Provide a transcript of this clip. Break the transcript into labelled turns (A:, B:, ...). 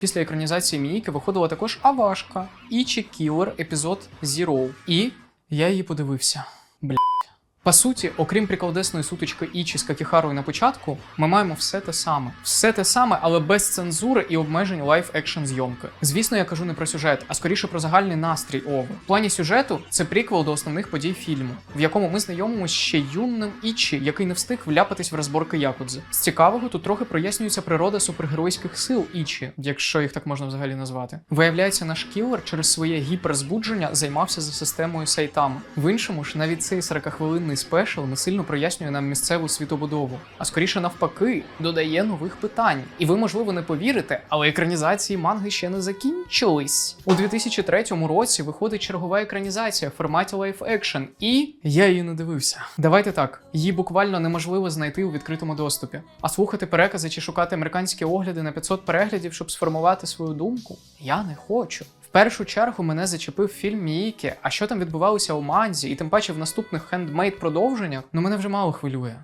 A: Після екранізації Мійки виходила також Авашка, Ічі Кілер, епізод Zero. І я її подивився. Бля. По суті, окрім приколдесної сутички Ічі з Какіхарою на початку, ми маємо все те саме. Все те саме, але без цензури і обмежень лайф екшн зйомки. Звісно, я кажу не про сюжет, а скоріше про загальний настрій Ови. В плані сюжету це приквел до основних подій фільму, в якому ми знайомимося ще юним Ічі, який не встиг вляпатись в розборки Якудзи. З цікавого тут трохи прояснюється природа супергеройських сил Ічі, якщо їх так можна взагалі назвати. Виявляється, наш кілер через своє гіперзбудження займався за системою Сайтами. В іншому ж навіть цей 40-хвилинний спешл не сильно прояснює нам місцеву світобудову, а скоріше навпаки, додає нових питань. І ви, можливо, не повірите, але екранізації манги ще не закінчились. У 2003 році виходить чергова екранізація в форматі лайф екшн, і я її не дивився. Давайте так, її буквально неможливо знайти у відкритому доступі. А слухати перекази чи шукати американські огляди на 500 переглядів, щоб сформувати свою думку, я не хочу. Першу чергу мене зачепив фільм Міїки, а що там відбувалося у Манзі, і тим паче в наступних хендмейд продовженнях, ну мене вже мало хвилює.